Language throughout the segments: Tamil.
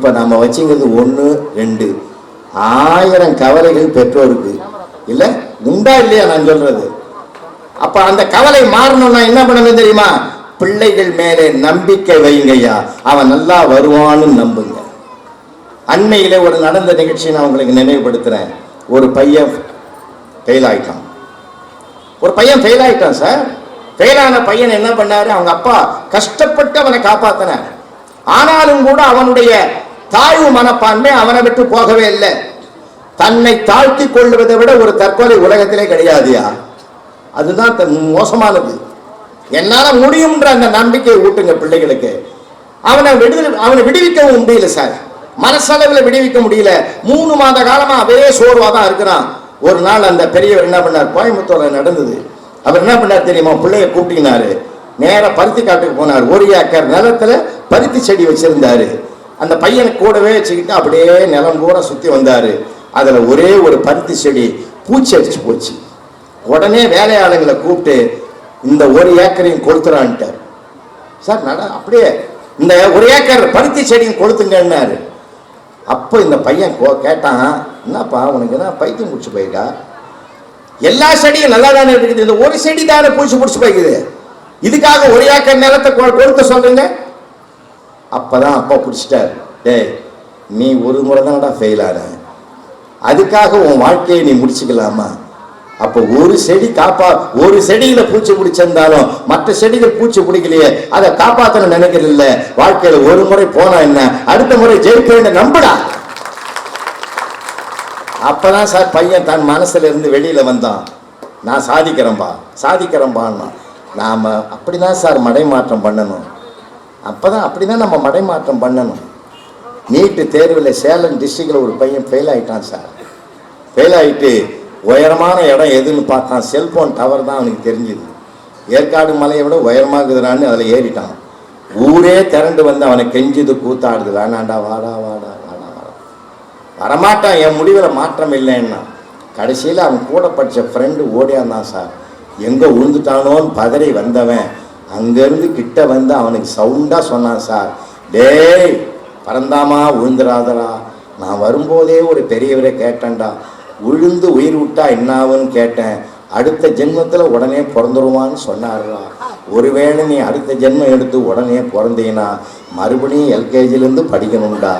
இப்போ நம்ம வச்சுங்கிறது ஒன்று ரெண்டு. ஆயிரம் கவலைகள் பெற்றோருக்கு. இல்லை? உண்டா இல்லையா நான் சொல்றது? அப்ப அந்த கவலை மாறணும்னா என்ன பண்ணணும் தெரியுமா? பிள்ளைகள் மேலே நம்பிக்கை வைங்கய்யா. அவன் நல்லா வருவான்னு நம்புங்க. அண்மையில ஒரு நடந்த நிகழ்ச்சியை நான் உங்களுக்கு நினைவுபடுத்துறேன். ஒரு பையன் ஃபெயில் ஆயிட்டான். ஒரு பையன் ஃபெயில் ஆயிட்டான் சார் ஃபெயிலான பையன் என்ன பண்ணாரு? அவங்க அப்பா கஷ்டப்பட்டு அவனை காப்பாத்தினார். ஆனாலும் கூட அவனுடைய தாழ்வு மனப்பான்மை அவனை விட்டு போகவே இல்லை. தன்னை தாழ்த்தி கொள்வதை விட ஒரு தற்கொலை உலகத்திலே கிடையாதுயா? அதுதான் மோசமானது. என்னால முடியும்ன்ற அந்த நம்பிக்கையை ஊட்டுங்க பிள்ளைகளுக்கு. அவனை விடுதலை அவனை விடுவிக்கவும் முடியல சார். மனசளவில் விடுவிக்க முடியல. மூணு மாத காலமா அதே சோர்வா தான் இருக்கிறான். ஒரு நாள் அந்த பெரியவர் என்ன பண்ணார்? கோயம்புத்தூர்ல நடந்தது. அவர் என்ன பண்ணார் தெரியுமா? பிள்ளைய கூப்பிட்டினாரு நேரா பருத்தி காட்டுக்கு போனார். ஒரு ஏக்கர் நிலத்துல பருத்தி செடி வச்சிருந்தாரு. அந்த பையனை கூடவே வச்சுக்கிட்டு அப்படியே நிலம் பூரா சுற்றி வந்தார். அதில் ஒரே ஒரு பருத்தி செடி பூச்சி அடிச்சு போச்சு. உடனே வேலையாளுங்களை கூப்பிட்டு இந்த ஒரு ஏக்கரையும் கொளுத்துறான்ட்டார். சார் நட அப்படியே இந்த ஒரு ஏக்கர் பருத்தி செடியும் கொளுத்துங்கன்னாரு. அப்போ இந்த பையன் கோ- கேட்டான் என்னப்பா உனக்கு என்ன பைத்தியம் பிடிச்சி போயிருக்கா? எல்லா செடியும் நல்லா தானே இருக்குது. இந்த ஒரு செடி தானே பூச்சி பிடிச்சி போய்க்குது இதுக்காக ஒரு ஏக்கர் நிலத்தை கொ- கொளுத்த சொல்றீங்க அப்போ தான் அப்பா பிடிச்சிட்டார். டேய் நீ ஒரு முறை தான்டா ஃபெயில் ஆன. அதுக்காக உன் வாழ்க்கையை நீ முடிச்சுக்கலாமா? அப்போ ஒரு செடி காப்பா ஒரு செடியில பூச்சி பிடிச்சிருந்தாலும் மற்ற செடிகள் பூச்சி பிடிக்கலையே அதை காப்பாற்றணும் நினைக்கிறது வாழ்க்கையில் வாழ்க்கையில ஒரு முறை போனா என்ன? அடுத்த முறை ஜெயிப்பேன்னு நம்புடா. அப்பதான் சார் பையன் தன் மனசுல இருந்து வெளியில வந்தான். நான் சாதிக்கிறேன்பா சாதிக்கிறேன்பான்னா நாம அப்படிதான் சார் மடைமாற்றம் பண்ணணும். அப்போ தான் அப்படி தான் நம்ம மடைமாற்றம் பண்ணணும். நீட்டு தேர்வில் சேலம் டிஸ்ட்ரிக்டில் ஒரு பையன் ஃபெயில் ஆகிட்டான் சார் ஃபெயில் ஆகிட்டு உயரமான இடம் எதுன்னு பார்த்தான். செல்ஃபோன் டவர் தான் அவனுக்கு தெரிஞ்சுது. ஏற்காடு மலையை விட உயரமாக இருக்குதுடான்னு அதில் ஏறிட்டான். ஊரே திரண்டு வந்து அவனை கெஞ்சுது கூத்தாடுது. வேணாண்டா வாடா வாடா வாடா வாடா. வரமாட்டான். என் முடிவில் மாற்றம் இல்லைன்னா. கடைசியில் அவன் கூட படித்த ஃப்ரெண்டு ஓடியாந்தான் சார் எங்கே விழுந்துட்டானோன்னு பதறி வந்தவன். அங்கேருந்து கிட்ட வந்து அவனுக்கு சவுண்டாக சொன்னான் சார் டேய் பறந்தாமா விழுந்துராதடா நான் வரும்போதே ஒரு பெரியவரை கேட்டேன்டா. விழுந்து உயிர் விட்டா என்னாவுன்னு கேட்டேன். அடுத்த ஜென்மத்தில் உடனே பிறந்துருவான்னு சொன்னார்டா. ஒருவேளை நீ அடுத்த ஜென்மம் எடுத்து உடனே பிறந்தீங்கன்னா மறுபடியும் எல்கேஜிலேருந்து படிக்கணும்டா.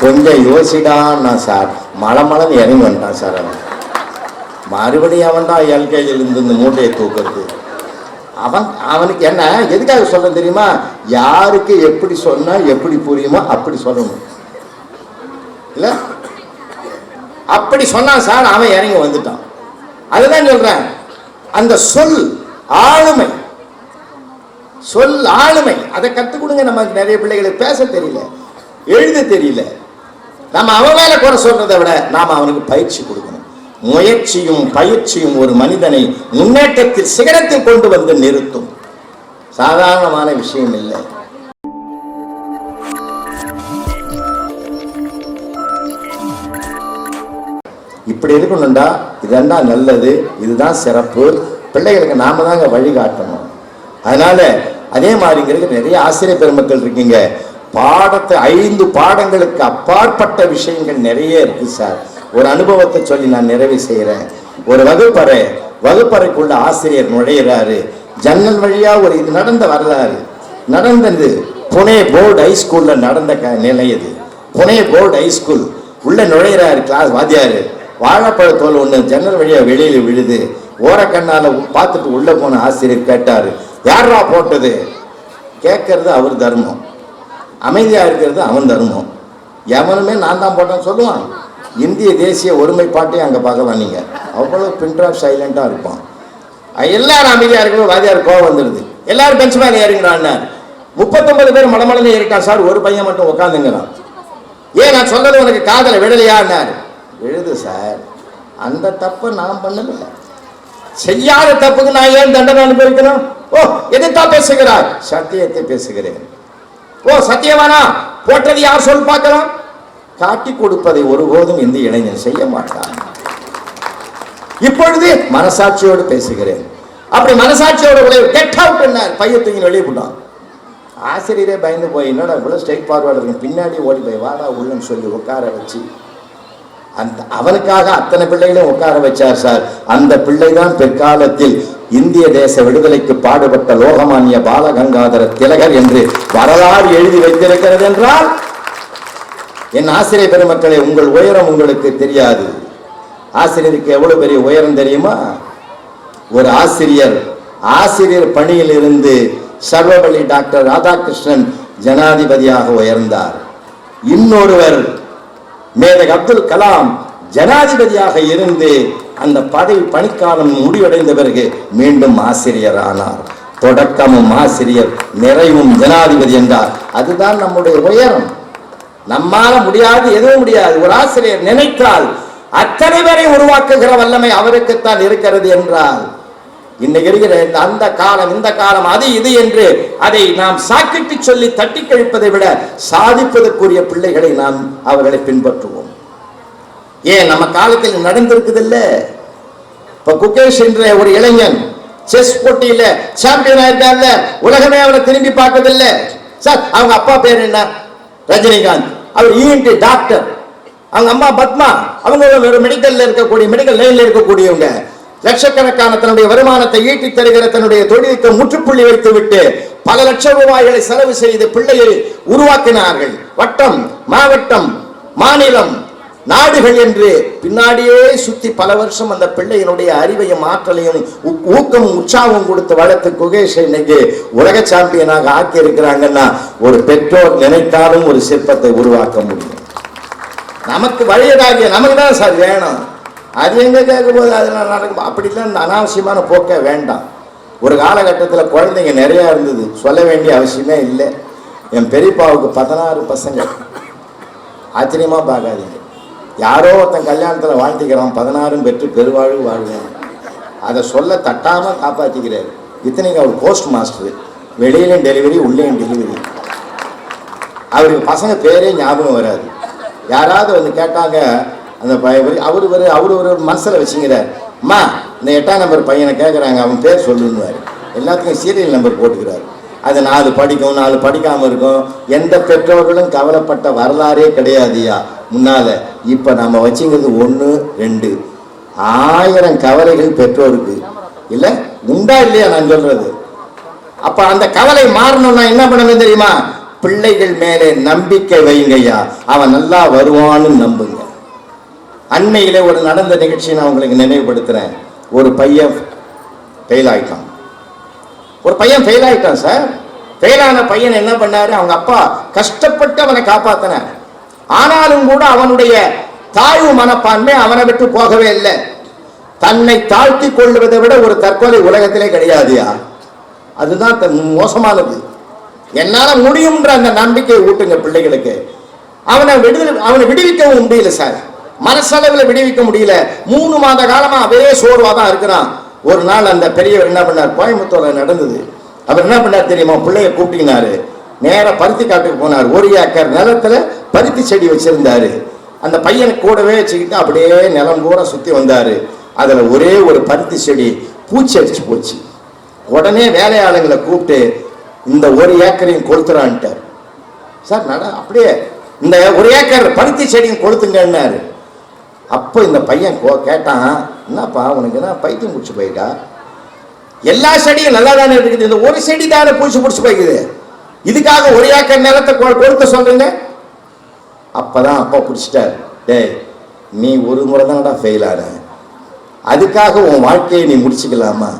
கொஞ்சம் யோசிடான்னா சார். மலை மலைன்னு இறங்கி வந்துட்டான் சார் அவன். மறுபடியும் அவன்டா எல்கேஜிலேருந்து இந்த மூட்டையை தூக்குறது. அவன் அவனுக்கு என்ன எதுக்காக சொல்ல தெரியுமா? யாருக்கு எப்படி சொன்னா எப்படி புரியுமோ அப்படி சொல்லணும். இல்ல? அப்படி சொன்னான் சார் அவன் இறங்கி வந்துட்டான். அதுதான் சொல்றேன். அந்த சொல் ஆளுமை. சொல் ஆளுமை. அதை கற்றுக் கொடுங்க. நமக்கு நிறைய பிள்ளைகளுக்கு பேச தெரியல எழுத தெரியல. நம்ம அவன் மேல குறை சொல்றதை விட நாம அவனுக்கு பயிற்சி கொடுக்கணும். முயற்சியும் பயிற்சியும் ஒரு மனிதனை முன்னேற்றத்தில் சிகரத்தில் கொண்டு வந்து நிறுத்தும். சாதாரணமான விஷயம் இல்லை. இப்படி இருக்கணும்டா இதெல்லாம் நல்லது இதுதான் சிறப்பு. பிள்ளைகளுக்கு நாம தாங்க வழிகாட்டணும் அதனால அதே மாதிரிங்கிறது நிறைய ஆசிரியர் பெருமக்கள் இருக்கீங்க. பாடத்தை ஐந்து பாடங்களுக்கு அப்பாற்பட்ட விஷயங்கள் நிறைய இருக்கு சார். ஒரு அனுபவத்தை சொல்லி நான் நிறைவு செய்கிறேன் ஒரு வகுப்பறை வகுப்பறைக்குள்ள ஆசிரியர் நுழையிறாரு. ஜன்னல் வழியாக ஒரு இது நடந்த வரலாறு. நடந்தது புனே போர்டு ஹைஸ்கூலில் நடந்த க- நிலை இது. புனே போர்டு ஹைஸ்கூல் உள்ளே நுழையிறாரு கிளாஸ் வாத்தியார். வாழைப்பழத்தோல் ஒன்று ஜன்னல் வழியாக வெளியில் விழுது. ஓரக்கண்ணால் பார்த்துட்டு உள்ளே போன ஆசிரியர் கேட்டார் யாரா போட்டது? கேட்கறது அவர் தர்மம். அமைதியாக இருக்கிறது அவன் தர்மம். எவனுமே நான் தான் போட்டேன்னு சொல்லுவான். இந்திய தேசிய ஒருமைப்பாட்டையும் அங்கே பார்க்கலாம் நீங்கள் அவ்வளோ பின்ட்ராப் சைலண்ட்டாக இருப்பான். எல்லாரும் அமைதியாக இருக்கணும் வாதியார் கோவம் வந்துடுது எல்லாரும் பெஞ்ச் மேலே ஏறிங்கிறான் முப்பத்தொன்பது பேர் மடமடன்னு ஏறிட்டான் சார் ஒரு பையன் மட்டும் உட்காந்துங்கிறான் ஏன் நான் சொன்னது உனக்கு காதலை விடலையான்னார் விழுது சார். அந்த தப்பை நான் பண்ணல செய்யாத தப்புக்கு நான் ஏன் தண்டனை அனுபவிக்கணும்? ஓ எதைத்தான் பேசுகிறார்? சத்தியத்தை பேசுகிறேன். ஓ சத்தியமானா? போட்டது யார் சொல் பார்க்கலாம்? காட்டி கொடுப்பதை ஒருபோதும் இந்த இளைஞன் செய்ய மாட்டான் இப்பொழுது மனசாட்சியோடு பேசுகிறேன். அப்படி மனசாட்சியோட விளைவு கெட் அவுட் பையன் தூக்கி வெளியே போட்டான் ஆசிரியரே பயந்து போய் என்னடா இவ்வளோ ஸ்ட்ரைட் ஃபார்வர்டு இருக்கு பின்னாடி ஓடி போய் வாடா உள்ளன்னு சொல்லி உட்கார வச்சு. அந்த அவனுக்காக அத்தனை பிள்ளைகளையும் உட்கார வச்சார் சார். அந்த பிள்ளை தான் பிற்காலத்தில் இந்திய தேச விடுதலைக்கு பாடுபட்ட லோகமானிய பாலகங்காதர திலகர் என்று வரலாறு எழுதி வைத்திருக்கிறது என்றால் என் ஆசிரியர் பெருமக்களே உங்கள் உயரம் உங்களுக்கு தெரியாது. ஆசிரியருக்கு எவ்வளவு பெரிய உயரம் தெரியுமா? ஒரு ஆசிரியர் ஆசிரியர் பணியில் இருந்து சர்வபள்ளி டாக்டர் ராதாகிருஷ்ணன் ஜனாதிபதியாக உயர்ந்தார். இன்னொருவர் மேதக் அப்துல் கலாம் ஜனாதிபதியாக இருந்து அந்த பதவி பணிக்காலம் முடிவடைந்த பிறகு மீண்டும் ஆசிரியர் ஆனார். தொடக்கமும் ஆசிரியர் நிறைவும் ஜனாதிபதி என்றார். அதுதான் நம்முடைய உயரம். நம்மால முடியாது எதுவும் முடியாது. ஒரு ஆசிரியர் நினைத்தால் அத்தனை பேரை உருவாக்குகிற வல்லமை அவருக்குத்தான் இருக்கிறது என்றால் இன்னைக்கு இருக்கிற இந்த அந்த காலம் இந்த காலம் அது இது என்று அதை நாம் சாக்கிட்டு சொல்லி தட்டி கழிப்பதை விட சாதிப்பதற்குரிய பிள்ளைகளை நாம் அவர்களை பின்பற்றுவோம். ஏன் நம்ம காலத்தில் நடந்திருக்குது இல்ல இப்ப குகேஷ் என்ற ஒரு இளைஞன் செஸ் போட்டியில சாம்பியன் ஆயிருக்கார்ல உலகமே அவரை திரும்பி பார்க்கவில்லை சார் அவங்க அப்பா பேர் என்ன? ரஜினிகாந்த் அவர் இஎன்டி டாக்டர் அவங்க அம்மா பத்மா அவங்க ஒரு மெடிக்கல்ல இருக்கக்கூடிய மெடிக்கல் லைன்ல இருக்கக்கூடியவங்க. லட்சக்கணக்கான தன்னுடைய வருமானத்தை ஈட்டி தருகிற தன்னுடைய தொழிலுக்கு முற்றுப்புள்ளி வைத்து விட்டு பல லட்சம் ரூபாய்களை செலவு செய்து பிள்ளையை உருவாக்கினார்கள். வட்டம் மாவட்டம் மாநிலம் நாடுகள் என்று பின்னாடியே சுத்தி பல வருஷம் அந்த பிள்ளையினுடைய அறிவையும் ஆற்றலையும் ஊக்கமும் உற்சாகமும் கொடுத்து வளர்த்து குகேஷ் இன்னைக்கு உலக சாம்பியனாக ஆக்கி இருக்கிறாங்கன்னா ஒரு பெற்றோர் நினைத்தாலும் ஒரு சிற்பத்தை உருவாக்க முடியும். நமக்கு வழியதாகிய நமக்கு தான் சார் வேணும். அது எங்க கேட்கும் போது அதெல்லாம் நடக்கும். அப்படிலாம் இந்த அனாவசியமான போக்க வேண்டாம். ஒரு காலகட்டத்தில் குழந்தைங்க நிறையா இருந்தது. சொல்ல வேண்டிய அவசியமே இல்லை. என் பெரியப்பாவுக்கு பதினாறு பசங்க. ஆச்சரியமாக பார்க்காதீங்க. யாரோ ஒருத்தன் கல்யாணத்தில் வாழ்த்திக்கிறான் பதினாறும் பெற்று பெருவாழ்வு வாழ்வேன். அதை சொல்ல தட்டாமல் காப்பாற்றிக்கிறார் இத்தனைக்கு அவர் போஸ்ட் மாஸ்டர் வெளியிலையும் டெலிவரி உள்ளேயும் டெலிவரி அவருக்கு பசங்க பேரே ஞாபகம் வராது. யாராவது வந்து கேட்டாங்க அந்த பையன் அவர் ஒரு அவர் ஒரு மனசில் வச்சுங்கிறார் அம்மா இந்த எட்டாம் நம்பர் பையனை கேட்குறாங்க அவன் பேர் சொல்லுன்னுவார். எல்லாத்துக்கும் சீரியல் நம்பர் போட்டுக்கிறார். அது நாலு படிக்கும் நாலு படிக்காமல் இருக்கும். எந்த பெற்றோர்களும் கவலைப்பட்ட வரலாறே கிடையாதுயா முன்னால. இப்போ நம்ம வச்சுங்கிறது ஒன்று ரெண்டு. ஆயிரம் கவலைகள் பெற்றோருக்கு. இல்லை? உண்டா இல்லையா நான் சொல்றது? அப்ப அந்த கவலை மாறணும்னா என்ன பண்ணணும் தெரியுமா? பிள்ளைகள் மேலே நம்பிக்கை வைங்கய்யா. அவன் நல்லா வருவான்னு நம்புங்க. அண்மையிலே ஒரு நடந்த நிகழ்ச்சியை நான் உங்களுக்கு நினைவுபடுத்துறேன். ஒரு பையன் ஃபெயில் ஆயிட்டான். ஒரு பையன் ஃபெயில் ஆயிட்டான் சார் ஃபெயிலான பையன் என்ன பண்ணாரு? அவங்க அப்பா கஷ்டப்பட்டு அவனை காப்பாத்தினார். ஆனாலும் கூட அவனுடைய தாழ்வு மனப்பான்மை அவனை விட்டு போகவே இல்லை. தன்னை தாழ்த்தி கொள்வதை விட ஒரு தற்கொலை உலகத்திலே கிடையாதுயா? அதுதான் தன் மோசமானது. என்னால முடியும்ன்ற அந்த நம்பிக்கையை ஊட்டுங்க பிள்ளைகளுக்கு. அவனை விடுதலை அவனை விடுவிக்கவும் முடியல சார். மனசளவில் விடுவிக்க முடியல. மூணு மாத காலமாக அவரே சோர்வாக தான் இருக்கிறான். ஒரு நாள் அந்த பெரியவர் என்ன பண்ணார்? கோயம்புத்தூர்ல நடந்தது. அவர் என்ன பண்ணார் தெரியுமா? பிள்ளைய கூப்பிட்டினாரு நேர பருத்தி காட்டுக்கு போனார். ஒரு ஏக்கர் நிலத்துல பருத்தி செடி வச்சிருந்தாரு. அந்த பையனை கூடவே வச்சுக்கிட்டு அப்படியே நிலம் பூரா சுத்தி வந்தாரு. அதுல ஒரே ஒரு பருத்தி செடி பூச்சி அடிச்சு போச்சு. உடனே வேலையாளுங்களை கூப்பிட்டு இந்த ஒரு ஏக்கரையும் கொளுத்துறான்ட்டார். சார் நட அப்படியே இந்த ஒரு ஏக்கர் பருத்தி செடியும் கொளுத்துங்கன்னாரு. அப்போ இந்த பையன் கோ கேட்டான் என்னப்பா உனக்கு என்ன பைத்தியம் பிடிச்சி போயிட்டா? எல்லா செடியும் நல்லா தானே இருக்குது. இந்த ஒரு செடி தானே பூச்சி பிடிச்சி போய்க்குது. இதுக்காக ஒரு ஏக்கர் நிலத்தை கொ- கொளுத்த சொல்றீங்க? அப்போ தான் அப்பா பிடிச்சிட்டார். டேய் நீ ஒரு முறை தான்டா ஃபெயில் ஆன. அதுக்காக உன் வாழ்க்கையை நீ முடிச்சுக்கலாமா?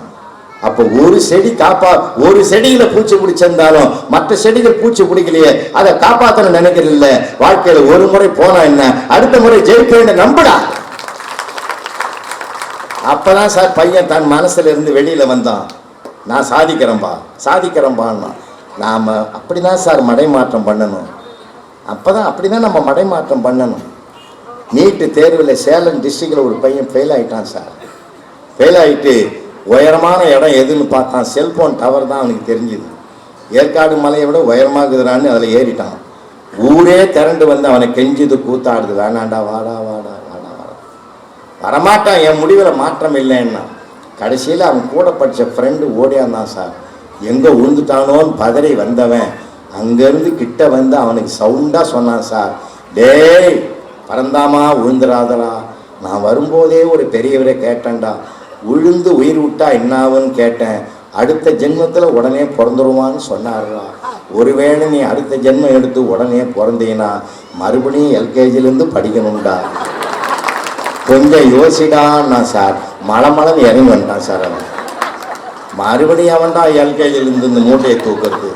அப்போ ஒரு செடி காப்பா ஒரு செடியில் பூச்சி பிடிச்சிருந்தாலும் மற்ற செடிகள் பூச்சி பிடிக்கலையே அதை காப்பாத்தணும் நினைக்கிறதில்ல வாழ்க்கையில் ஒரு முறை போனா என்ன? அடுத்த முறை ஜெயிப்பேன்னு நம்புடா. அப்பதான் சார் பையன் தன் மனசுல இருந்து வெளியில வந்தான். நான் சாதிக்கிறேன்பா சாதிக்கிறேன்பான்னா நாம அப்படிதான் சார் மடைமாற்றம் பண்ணணும். அப்போ அப்பதான் அப்படிதான் நம்ம மடைமாற்றம் பண்ணணும். நீட்டு தேர்வில் சேலம் டிஸ்ட்ரிக்டில் ஒரு பையன் ஃபெயில் ஆகிட்டான் சார் ஃபெயில் ஆகிட்டு உயரமான இடம் எதுன்னு பார்த்தான். செல்ஃபோன் டவர் தான் அவனுக்கு தெரிஞ்சுது. ஏற்காடு மலையை விட உயரமாகுதுறான்னு அதில் ஏறிட்டான். ஊரே திரண்டு வந்து அவனை கெஞ்சுது கூத்தாடுது. வேணாண்டா வாடா வாடா வாடா வாடா. வரமாட்டான். என் முடிவில் மாற்றம் இல்லைன்னா. கடைசியில் அவன் கூட படித்த ஃப்ரெண்டு ஓடியாந்தான் சார் எங்கே விழுந்துட்டானோன்னு பதறி வந்தவன். அங்கேருந்து கிட்ட வந்து அவனுக்கு சவுண்டாக சொன்னான் சார் டேய் பறந்தாமா விழுந்துராதடா நான் வரும்போதே ஒரு பெரியவரை கேட்டேன்டா. விழுந்து உயிர் விட்டா என்னாவுன்னு கேட்டேன். அடுத்த ஜென்மத்தில் உடனே பிறந்துருவான்னு சொன்னார்டா ஒருவேளை நீ அடுத்த ஜென்மம் எடுத்து உடனே பிறந்தீங்கன்னா மறுபடியும் எல்கேஜிலேருந்து படிக்கணும்டா. கொஞ்சம் யோசிடான்னா சார். மலமளம் இறங்கி வந்துட்டான் சார் அவன். மறுபடியும் அவன்டா எல்கேஜிலேருந்து இந்த மூட்டையை தூக்குறது.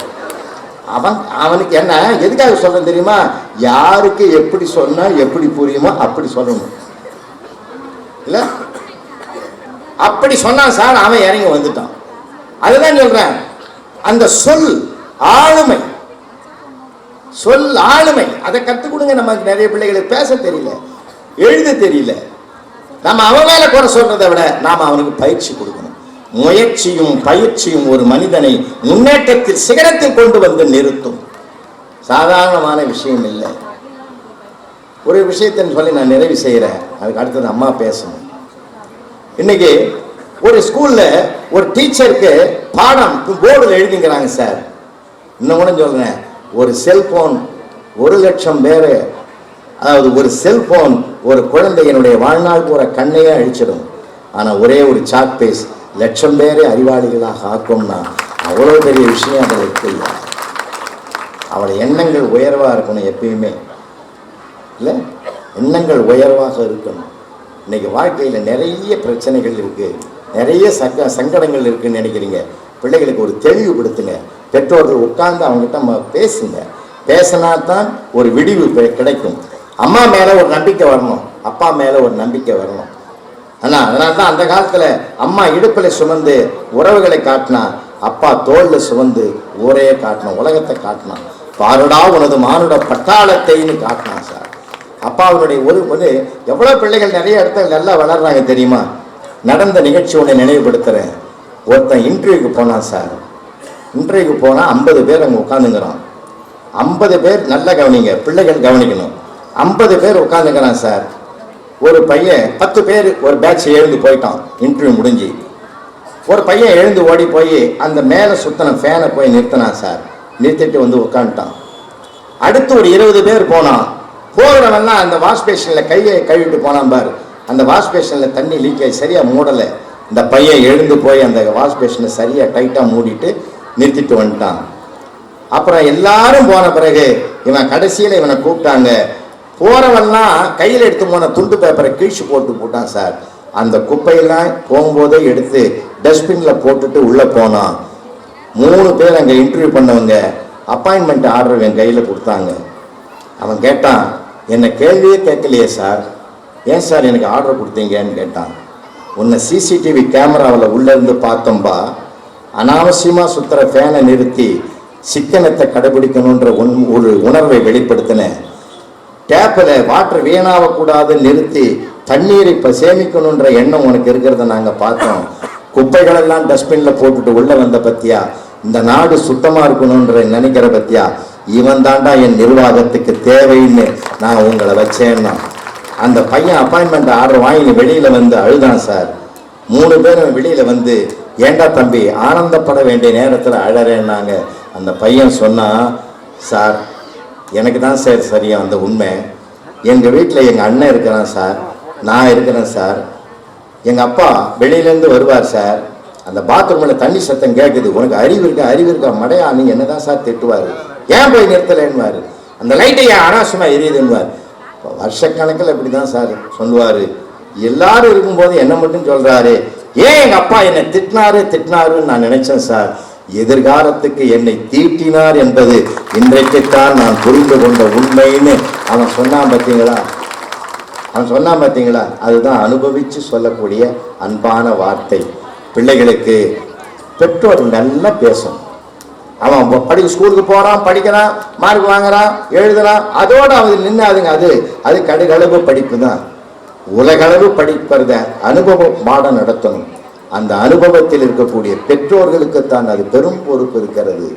அவன் அவனுக்கு என்ன எதுக்காக சொல்றேன் தெரியுமா? யாருக்கு எப்படி சொன்னா எப்படி புரியுமோ அப்படி சொல்லணும். இல்ல? அப்படி சொன்னான் சார் அவன் இறங்கி வந்துட்டான். அதுதான் சொல்றேன். அந்த சொல் ஆளுமை. சொல் ஆளுமை. அதை கற்றுக் கொடுங்க நமக்கு நிறைய பிள்ளைகளுக்கு பேச தெரியல எழுத தெரியல. நம்ம அவன் மேல குறை சொல்றதை விட நாம அவனுக்கு பயிற்சி கொடுக்கணும். முயற்சியும் பயிற்சியும் ஒரு மனிதனை முன்னேற்றத்தில் சிகரத்தில் கொண்டு வந்து நிறுத்தும். சாதாரணமான விஷயம் இல்லை. ஒரு விஷயத்தின் சொல்லி நான் நிறைவு செய்கிறேன் அதுக்கு அடுத்தது அம்மா பேசணும். இன்னைக்கு ஒரு ஸ்கூல்ல ஒரு டீச்சருக்கு பாடம் போர்டில் எழுதிங்கிறாங்க சார். இன்னும் கூட சொல்றேன். ஒரு செல்போன் ஒரு லட்சம் பேர் அதாவது ஒரு செல்போன் ஒரு குழந்தையினுடைய வாழ்நாள் பூரா கண்ணையே அழிச்சிடும். ஆனால் ஒரே ஒரு சாக் பேஸ் லட்சம் பேரை அறிவாளிகளாக ஆக்கும்னா அவ்வளோ பெரிய விஷயம் அதில் இல்லை. அவளை எண்ணங்கள் உயர்வாக இருக்கணும் எப்பயுமே. இல்லை? எண்ணங்கள் உயர்வாக இருக்கணும். இன்னைக்கு வாழ்க்கையில் நிறைய பிரச்சனைகள் இருக்குது நிறைய சங்க சங்கடங்கள் இருக்குதுன்னு நினைக்கிறீங்க. பிள்ளைகளுக்கு ஒரு தெளிவுபடுத்துங்க பெற்றோர்கள் உட்கார்ந்து அவங்ககிட்ட நம்ம பேசுங்க. பேசினா தான் ஒரு விடிவு கிடைக்கும். அம்மா மேலே ஒரு நம்பிக்கை வரணும். அப்பா மேலே ஒரு நம்பிக்கை வரணும். ஆனால் அதனால தான் அந்த காலத்தில் அம்மா இடுப்பில் சுமந்து உறவுகளை காட்டினா அப்பா தோளில் சுமந்து ஊரையே காட்டினான் உலகத்தை காட்டினான் பாருடா உனது மானுட பட்டாளத்தைன்னு காட்டினான் சார். அப்பாவுடைய ஒரு ஒரு எவ்வளோ பிள்ளைகள் நிறைய இடத்துல நல்லா வளர்றாங்க தெரியுமா? நடந்த நிகழ்ச்சி ஒன்று நினைவுபடுத்துகிறேன் ஒருத்தன் இன்டர்வியூக்கு போனான் சார். இன்டர்வியூக்கு போனால் ஐம்பது பேர் அங்கே உட்காந்துங்கிறான் ஐம்பது பேர் நல்லா கவனிங்க பிள்ளைகள் கவனிக்கணும். ஐம்பது பேர் உட்காந்துக்கிறான் சார். ஒரு பையன் பத்து பேர் ஒரு பேட்ச் எழுந்து போயிட்டான். இன்டர்வியூ முடிஞ்சு. ஒரு பையன் எழுந்து ஓடி போய் அந்த மேலே சுத்தின ஃபேனை போய் நிறுத்தினான் சார். நிறுத்திட்டு வந்து உட்காந்துட்டான் அடுத்து ஒரு இருபது பேர் போனான். போகிறவன்லாம் அந்த வாஷ் பேஷனில் கையை கழுவிட்டு போனான் பாரு. அந்த வாஷ் பேஷனில் தண்ணி லீக்கேஜ் சரியாக மூடலை. இந்த பையன் எழுந்து போய் அந்த வாஷ் பேஷனை சரியாக டைட்டாக மூடிட்டு நிறுத்திட்டு வந்துட்டான். அப்புறம் எல்லாரும் போன பிறகு இவன் கடைசியில் இவனை கூப்பிட்டாங்க. போறவன்லாம் கையில் எடுத்து போன துண்டு பேப்பரை கிழிச்சு போட்டு போட்டான் சார். அந்த குப்பையெல்லாம் போகும்போதே எடுத்து டஸ்ட்பினில் போட்டுட்டு உள்ளே போனான். மூணு பேர் அங்கே இன்டர்வியூ பண்ணவங்க அப்பாயின்மெண்ட் ஆர்டர் என் கையில் கொடுத்தாங்க. அவன் கேட்டான் என்னை கேள்வியே கேட்கலையே சார். ஏன் சார் எனக்கு ஆர்டர் கொடுத்தீங்கன்னு கேட்டான். உன்னை சிசிடிவி கேமராவில் உள்ளேருந்து பார்த்தோம்பா. அனாவசியமாக சுற்றுற ஃபேனை நிறுத்தி சிக்கனத்தை கடைபிடிக்கணுன்ற உன் ஒரு உணர்வை வெளிப்படுத்தினேன். டேப்பில் வாட்டர் வீணாகக்கூடாது நிறுத்தி தண்ணீரை இப்போ சேமிக்கணுன்ற எண்ணம் உனக்கு இருக்கிறத நாங்கள் பார்த்தோம். குப்பைகளெல்லாம் டஸ்ட்பினில் போட்டுட்டு உள்ளே வந்த பத்தியா? இந்த நாடு சுத்தமாக இருக்கணுன்ற நினைக்கிற பத்தியா? இவன் தாண்டா என் நிர்வாகத்துக்கு தேவைன்னு நான் உங்களை வச்சேன்னா. அந்த பையன் அப்பாயின்மெண்ட் ஆர்டர் வாங்கி வெளியில் வந்து அழுதான் சார். மூணு பேரும் வெளியில் வந்து ஏண்டா தம்பி ஆனந்தப்பட வேண்டிய நேரத்தில் அழறேன்னாங்க. அந்த பையன் சொன்னால் சார் எனக்கு தான் சார் சரியா அந்த உண்மை. எங்கள் வீட்டில் எங்கள் அண்ணன் இருக்கிறான் சார். நான் இருக்கிறேன் சார். எங்கள் அப்பா வெளியிலேருந்து வருவார் சார். அந்த பாத்ரூமில் தண்ணி சத்தம் கேட்குது. உனக்கு அறிவு இருக்கா? அறிவு இருக்கா? மடையா நீங்கள் என்ன தான் சார் திட்டுவார்? ஏன் போய் நிறுத்தலைன்னுவார்? அந்த லைட்டை ஏன் அனாவசியமாக எரியுதுன்னுவார்? இப்போ வருஷக்கணக்கில் இப்படி தான் சார் சொல்லுவார். எல்லாரும் இருக்கும்போது என்ன மட்டும் சொல்கிறாரு ஏன் எங்கள் அப்பா என்னை திட்டினாரு திட்டினாருன்னு நான் நினச்சேன் சார். எதிர்காலத்துக்கு என்னை தீட்டினார் என்பது இன்றைக்குத்தான் நான் புரிந்து கொண்ட உண்மைன்னு அவன் சொன்னான் பார்த்தீங்களா? அவன் சொன்னான் பார்த்தீங்களா? அதுதான் அனுபவித்து சொல்லக்கூடிய அன்பான வார்த்தை. பிள்ளைகளுக்கு பெற்றோர் நல்லா பேசும். அவன் படி ஸ்கூலுக்கு போகிறான் படிக்கிறான் மார்க் வாங்குறான் எழுதுறான் அதோடு அவன் நின்னாதுங்க அது. அது கடுகளவு படிப்பு தான் உலகளவு படிப்பத அனுபவ பாடம் நடத்தணும். அந்த அனுபவத்தில் இருக்கக்கூடிய பெற்றோர்களுக்குத்தான் அது பெரும் பொறுப்பு இருக்கிறது.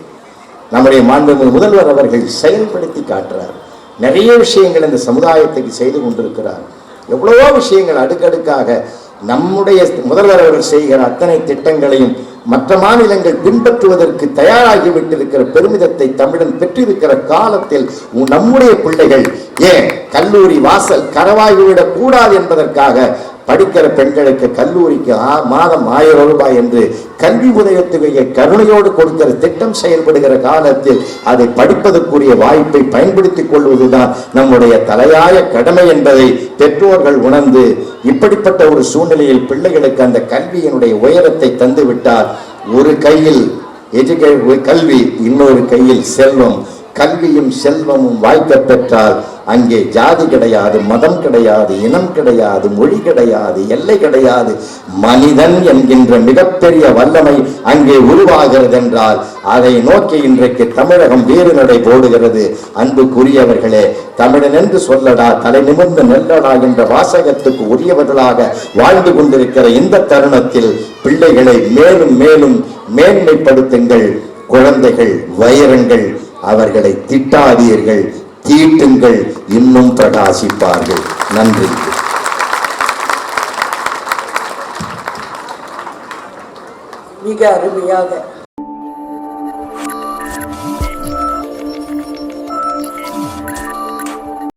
நம்முடைய மாண்புமிகு முதல்வர் அவர்கள் செயல்படுத்தி காட்டுறார். நிறைய விஷயங்கள் இந்த சமுதாயத்துக்கு செய்து கொண்டிருக்கிறார். எவ்வளவோ விஷயங்கள் அடுக்கடுக்காக நம்முடைய முதல்வர் அவர்கள் செய்கிற அத்தனை திட்டங்களையும் மற்ற மாநிலங்கள் பின்பற்றுவதற்கு தயாராகிவிட்டிருக்கிற பெருமிதத்தை தமிழன் பெற்றிருக்கிற காலத்தில் உ- நம்முடைய பிள்ளைகள் ஏன் கல்லூரி வாசல் கரவாகிவிடக் கூடாது என்பதற்காக படிக்கிற பெண்களுக்கு கல்லூரிக்கு ஆ- மாதம் ஆயிரம் ரூபாய் என்று கல்வி உதயத்தொகையை கருணையோடு கொடுக்கிற திட்டம் செயல்படுகிற காலத்தில் அதை படிப்பதற்குரிய வாய்ப்பை பயன்படுத்திக் கொள்வதுதான் நம்முடைய தலையாய கடமை என்பதை பெற்றோர்கள் உணர்ந்து இப்படிப்பட்ட ஒரு சூழ்நிலையில் பிள்ளைகளுக்கு அந்த கல்வியினுடைய உயரத்தை தந்துவிட்டால் ஒரு கையில் எஜுகே கல்வி இன்னொரு கையில் செல்வம். கல்வியும் செல்வமும் வாய்க்க பெற்றால் அங்கே ஜாதி கிடையாது மதம் கிடையாது இனம் கிடையாது மொழி கிடையாது எல்லை கிடையாது. மனிதன் என்கின்ற மிகப்பெரிய வல்லமை அங்கே உருவாகிறது என்றால் அதை நோக்கி இன்றைக்கு தமிழகம் வேறு நடை போடுகிறது. அன்புக்குரியவர்களே தமிழன் என்று சொல்லடா தலை நிமிர்ந்து நெல்லடா என்ற வாசகத்துக்கு உரியவர்களாக வாழ்ந்து கொண்டிருக்கிற இந்த தருணத்தில் பிள்ளைகளை மேலும் மேலும் மேன்மைப்படுத்துங்கள். குழந்தைகள் வைரங்கள் அவர்களை திட்டாதீர்கள். தீட்டுங்கள் இன்னும் பிரகாசிப்பார்கள். நன்றி. மிக அருமையாக